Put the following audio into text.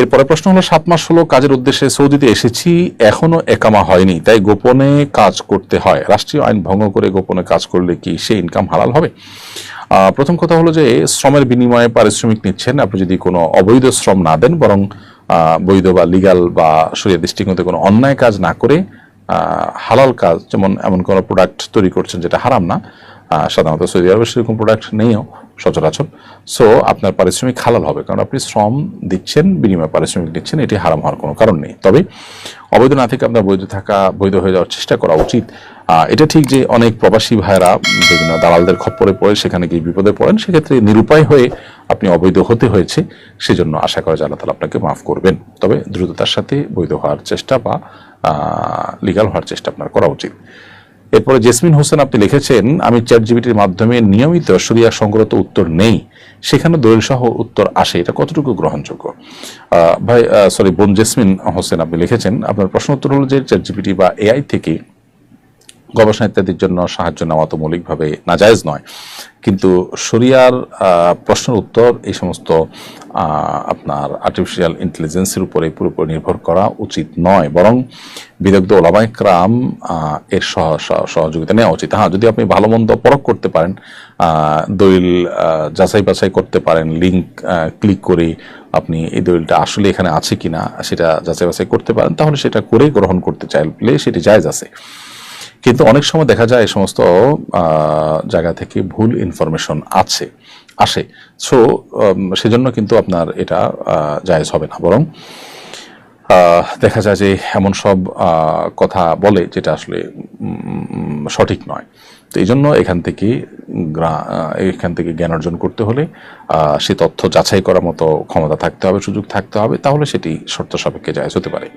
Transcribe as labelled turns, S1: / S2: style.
S1: এরপরে প্রশ্ন হলো, সাত মাস হলো কাজের উদ্দেশ্যে সৌদিতে এসেছি, এখনও একামা হয়নি, তাই গোপনে কাজ করতে হয়। রাষ্ট্রীয় আইন ভঙ্গ করে গোপনে কাজ করলে কি সে ইনকাম হালাল হবে? প্রথম কথা হলো যে, শ্রমের বিনিময়ে পারিশ্রমিক নিচ্ছেন। আপনি যদি কোনো অবৈধ শ্রম না দেন, বরং বৈধ বা লিগাল বা সরিয়া দৃষ্টিকোণতে কোনো অন্যায় কাজ না করে হালাল কাজ, যেমন এমন কোনো প্রোডাক্ট তৈরি করছেন যেটা হারাম না সাধারণত সৌদি আরবে সেরকম প্রোডাক্ট নেইও। সচরাচর। সো আপনার পারিশ্রমিক হালাল হবে। কারণ আপনি শ্রম দিচ্ছেন, বিনিময়ে পারিশ্রমিক দিচ্ছেন এটি হারাম হওয়ার কোনো কারণ নেই। তবে অবৈধ না থেকে আপনার বৈধ থাকা, বৈধ হয়ে যাওয়ার চেষ্টা করা উচিত। এটা ঠিক যে অনেক প্রবাসী ভাইরা বিভিন্ন দালালদের খপ্পরে পড়ে, সেখানে গিয়ে বিপদে পড়েন, সেক্ষেত্রে নিরুপায় হয়ে আপনি অবৈধ হতে হয়েছে, সেজন্য আশা করা যায় আল্লাহ তালা আপনাকে মাফ করবেন। তবে দ্রুততার সাথে বৈধ হওয়ার চেষ্টা বা লিগাল হওয়ার চেষ্টা আপনার করা উচিত। এরপরে জেসমিন হোসেন আপনি লিখেছেন, আমি চ্যাট জিবিটির মাধ্যমে নিয়মিত সরিয়া সংক্রান্ত উত্তর নেই। সেখানে দলিল সহ উত্তর আসে। এটা কতটুকু গ্রহণযোগ্য? ভাই সরি বোন জেসমিন হোসেন আপনি লিখেছেন, আপনার প্রশ্ন উত্তর হলো যে চ্যাট জিবিটি বা এআই থেকে গবেষণা ইত্যাদির জন্য সাহায্য নেওয়া তো মৌলিকভাবে নাজায়েজ নয়। কিন্তু শরিয়ার প্রশ্নের উত্তর এই সমস্ত আপনার আর্টিফিশিয়াল ইন্টেলিজেন্সের উপরে পুরোপুরি নির্ভর করা উচিত নয়। বরং বিদগ্ধ ওলামাই ক্রাম এর সহ- সহ- সহযোগিতা নেওয়া উচিত। হ্যাঁ যদি আপনি ভালো মন্দ পরখ করতে পারেন দলিল যাচাই বাছাই করতে পারেন লিঙ্ক ক্লিক করে আপনি এই দলিলটা আসলে এখানে আছে কিনা সেটা যাচাই বাছাই করতে পারেন, তাহলে সেটা করে গ্রহণ করতে চাইলে সেটি জায়েজ আছে। কিন্তু অনেক সময় দেখা যায় এই সমস্ত জায়গা থেকে ভুল ইনফরমেশন আছে, আসে। সো সেজন্য কিন্তু আপনার এটা জায়েজ হবে না। বরং দেখা যায় যে এমন সব কথা বলে যেটা আসলে সঠিক নয়। তো এই জন্য এখান থেকে এখান থেকে জ্ঞান অর্জন করতে হলে সে তথ্য যাচাই করার মতো ক্ষমতা থাকতে হবে, সুযোগ থাকতে হবে। তাহলে সেটি শর্ত সাপেক্ষে জায়জ হতে পারে।